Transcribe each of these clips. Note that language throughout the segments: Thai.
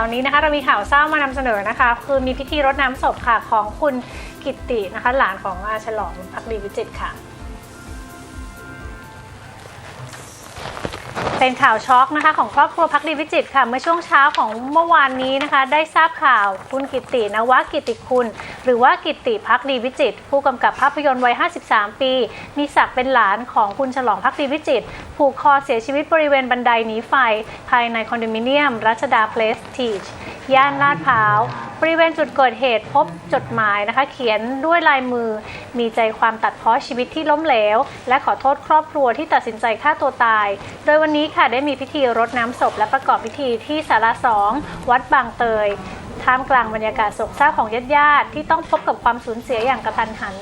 ตอนนี้นะคะเรามีข่าวเศร้ามานำเสนอนะคะ คือมีพิธีรดน้ำศพค่ะของคุณกิตตินะคะหลานของอาฉลองพักดีวิจิตรค่ะ เป็นข่าวช็อกนะคะของครอบครัวพักดีวิจิตค่ะ เมื่อช่วงเช้าของเมื่อวานนี้นะคะ ได้ทราบข่าวคุณกิตินวกิติคุณ หรือว่ากิติพักดีวิจิต ผู้กำกับภาพยนตร์วัย 53 ปี มีศักดิ์เป็นหลานของคุณฉลองพักดีวิจิต ผูกคอเสียชีวิตบริเวณบันไดหนีไฟ ภายในคอนโดมิเนียม รัชดาเพลสทีชย่านลาดพร้าว บริเวณจุดเกิดเหตุพบจดหมายนะคะ เขียนด้วยลายมือ มีใจความตัดเพ้อชีวิตที่ล้มเหลว และขอโทษครอบครัวที่ตัดสินใจฆ่าตัวตาย โดยวันนี้ค่ะได้มีพิธีรดน้ำศพ และประกอบพิธีที่ศาลาสองวัดบางเตยท่ามกลางบรรยากาศโศกเศร้าของญาติญาติที่ต้องพบกับความสูญเสียอย่างกระทันหัน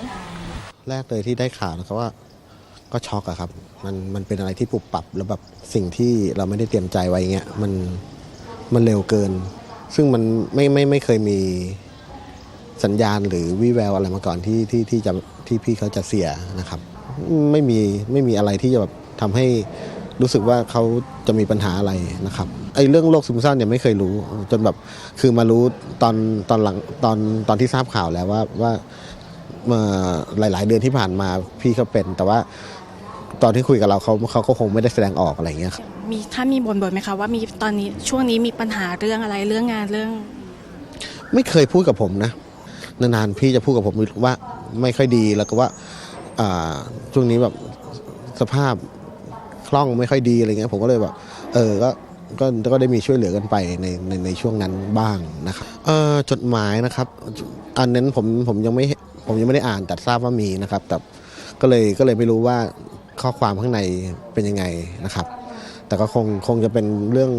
แรกเลยที่ได้ข่าวนะครับว่าก็ช็อกอะครับ มันมันเป็นอะไรที่ปรับปรับแล้วแบบสิ่งที่เราไม่ได้เตรียมใจไว้เงี้ยมันมันเร็วเกิน ซึ่งมันไม่ไม่ไม่เคยมีสัญญาณหรือวิแววอะไรมาก่อนที่ที่ที่จะที่พี่เขาจะเสียนะครับ ไม่มีไม่มีอะไรที่จะแบบทำให้รู้สึกว่าเขาจะมีปัญหาอะไรนะครับไอ้เรื่องโรคซึมเศร้าเนี่ยไม่เคยรู้ จนแบบคือมารู้ตอนตอนหลังตอนตอนที่ทราบข่าวแล้วว่าว่าเมื่อหลาย ๆ เดือนที่ผ่านมาพี่เขาเป็น แต่ว่า ตอนที่คุยกับเราเขาเขาก็คงไม่ได้แสดงออกอะไรอย่างเงี้ยครับมีถ้ามีบ่นๆไหมคะว่ามีตอนนี้ช่วงนี้มีปัญหาเรื่องอะไรเรื่องงานเรื่อง ไม่เคยพูดกับผมนะนานๆพี่จะพูดกับผมว่าไม่ค่อยดีแล้วก็ว่าอ่าช่วงนี้แบบสภาพคล่องไม่ค่อยดีอะไรเงี้ยผมก็เลยแบบเออก็ก็ก็ได้มีช่วยเหลือกันไปในในในช่วงนั้นบ้างนะครับเอ่อจดหมายนะครับ อันนั้นผมผมยังไม่ผมยังไม่ได้อ่านแต่ทราบว่ามีนะครับ แต่ก็เลยก็เลยไม่รู้ว่า ข้อความข้างในเป็นยังไงนะครับ แต่ก็คงคงจะเป็นเรื่อง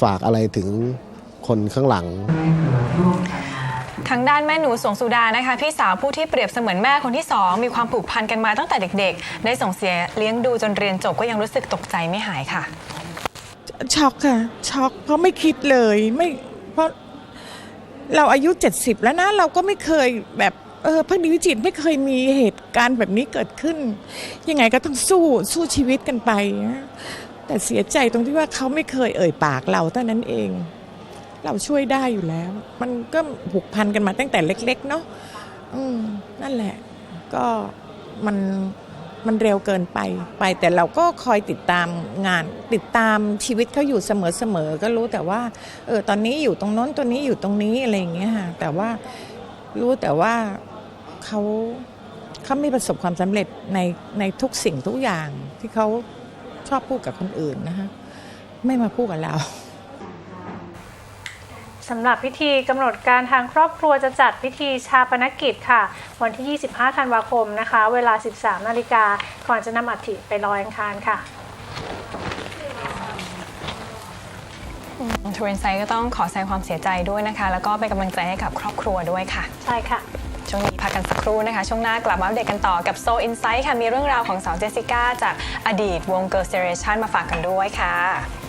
ฝากอะไรถึงคนข้างหลังทางด้านแม่หนูสวงสุดานะคะพี่สาวผู้ที่เปรียบเสมือนแม่คนที่สองมีความผูกพันกันมาตั้งแต่เด็กๆ ได้ส่งเสียเลี้ยงดูจนเรียนจบก็ยังรู้สึกตกใจไม่หายค่ะ ช็อกค่ะ ช็อกเพราะไม่คิดเลยไม่เพราะเราอายุ 70 แล้วนะ เราก็ไม่เคยแบบ เออพักดีวิจิตไม่เคยมีเหตุการณ์แบบนี้เกิดขึ้น ยังไงก็ต้องสู้สู้ชีวิตกันไปนะแต่เสียใจตรงที่ว่าเขาไม่เคยเอ่ยปากเราเท่านั้นเอง เราช่วยได้อยู่แล้ว มันก็ผูกพันกันมาตั้งแต่เล็ก ๆ เนาะอืมนั่นแหละ ก็มันมันเร็วเกินไปไปแต่เราก็คอยติดตามงาน ติดตามชีวิตเขาอยู่เสมอๆก็รู้แต่ว่าเออตอนนี้อยู่ตรงน้นตัวนี้อยู่ตรงนี้อะไรอย่างเงี้ยค่ะแต่ว่ารู้แต่ว่า เขาเขาไม่ประสบความสำเร็จในในทุกสิ่งทุกอย่างที่เขาชอบพูดกับคนอื่นนะคะไม่มาพูดกับเราสำหรับพิธีกำหนดการทางครอบครัวจะจัดพิธีชาปนกิจค่ะ วันที่ 25 ธันวาคมนะคะ เวลา 13 นาฬิกาก่อนจะนำอัฐิไปลอยอังคารค่ะทเวนไซก็ต้องขอแสดงความเสียใจด้วยนะคะ แล้วก็เป็นกำลังใจให้กับครอบครัวด้วยค่ะ ใช่ค่ะ ช่วงนี้พักกันสักครู่นะคะ ช่วงหน้ากลับมาอัปเดตกันต่อกับโซอินไซต์ค่ะ มีเรื่องราวของสาวเจสสิก้าจากอดีตวงเกิร์ลเซเรชันมาฝากกันด้วยค่ะ